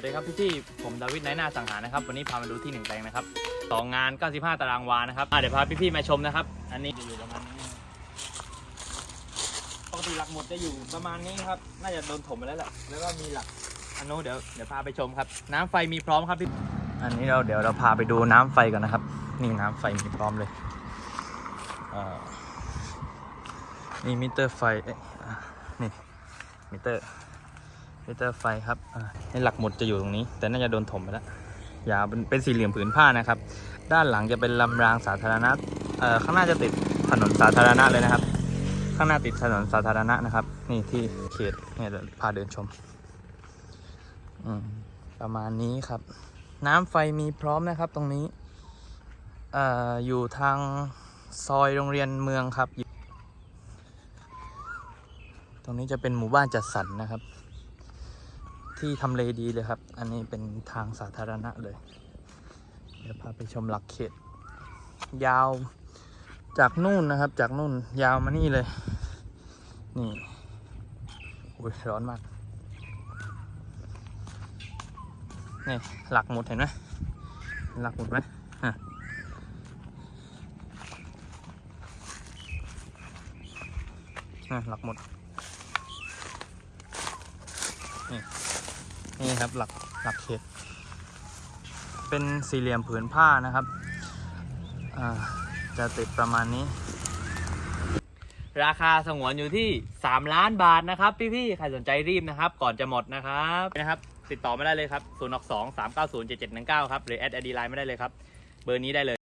วัสดีครับพี่ที่ผมดาวิดไนหน้าสังหารนะครับ วันนี้พามาดูที่หนึ่งแปลงนะครับสองงาน 95 ตารางวานะครับอะเดี๋ยวพาพี่ๆมาชมนะครับ อันนี้จะอยู่ประมาณนี้ปกติหลักหมดจะอยู่ประมาณนี้ครับ น่าจะโดนถมไปแล้วแหละแล้วก็มีหลักอันนู้นเดี๋ยวเดี๋ยวพาไปชมครับ น้ำไฟมีพร้อมครับพี่อันนี้เราเดี๋ยวเราพาไปดูน้ำไฟก่อนนะครับ นี่น้ำไฟมีพร้อมเลยนี่มิเตอร์ไฟเอ๊ะอะนี่มิเตอร์ มิเตอร์ไฟครับในหลักหมุดจะอยู่ตรงนี้ แต่น่าจะโดนถมไปแล้วยาวเป็นสี่เหลี่ยมผืนผ้านะครับ ด้านหลังจะเป็นลำรางสาธารณะเอ่อข้างหน้าจะติดถนนสาธารณะเลยนะครับ ข้างหน้าติดถนนสาธารณะนะครับ นี่ที่เขตเนี่ยพาเดินชมอืมประมาณนี้ครับ น้ำไฟมีพร้อมนะครับตรงนี้เอ่ออยู่ทางซอยโรงเรียนเมืองครับ ตรงนี้จะเป็นหมู่บ้านจัดสรรนะครับ ที่ทำเลดีเลยครับ อันนี้เป็นทางสาธารณะเลย เดี๋ยวพาไปชมหลักเขต ยาวจากนู่นนะครับ จากนู่นยาวมานี่เลย นี่อุ้ยร้อนมาก นี่หลักหมุดเห็นไหมหลักหมุดไหมฮะอะหลักหมุดนี่ นี่ครับหลักหลักเขตเป็นสี่เหลี่ยมผืนผ้านะครับจะติดประมาณนี้ ราคาสงวนอยู่ที่ 3 ล้านบาทนะครับ พี่ๆใครสนใจรีบนะครับ ก่อนจะหมดนะครับนะครับ ติดต่อไม่ได้เลยครับ0 2 3 9 0 7 7 1 9 ครับ หรือแอดไอดีไลน์ไม่ได้เลยครับ เบอร์นี้ได้เลย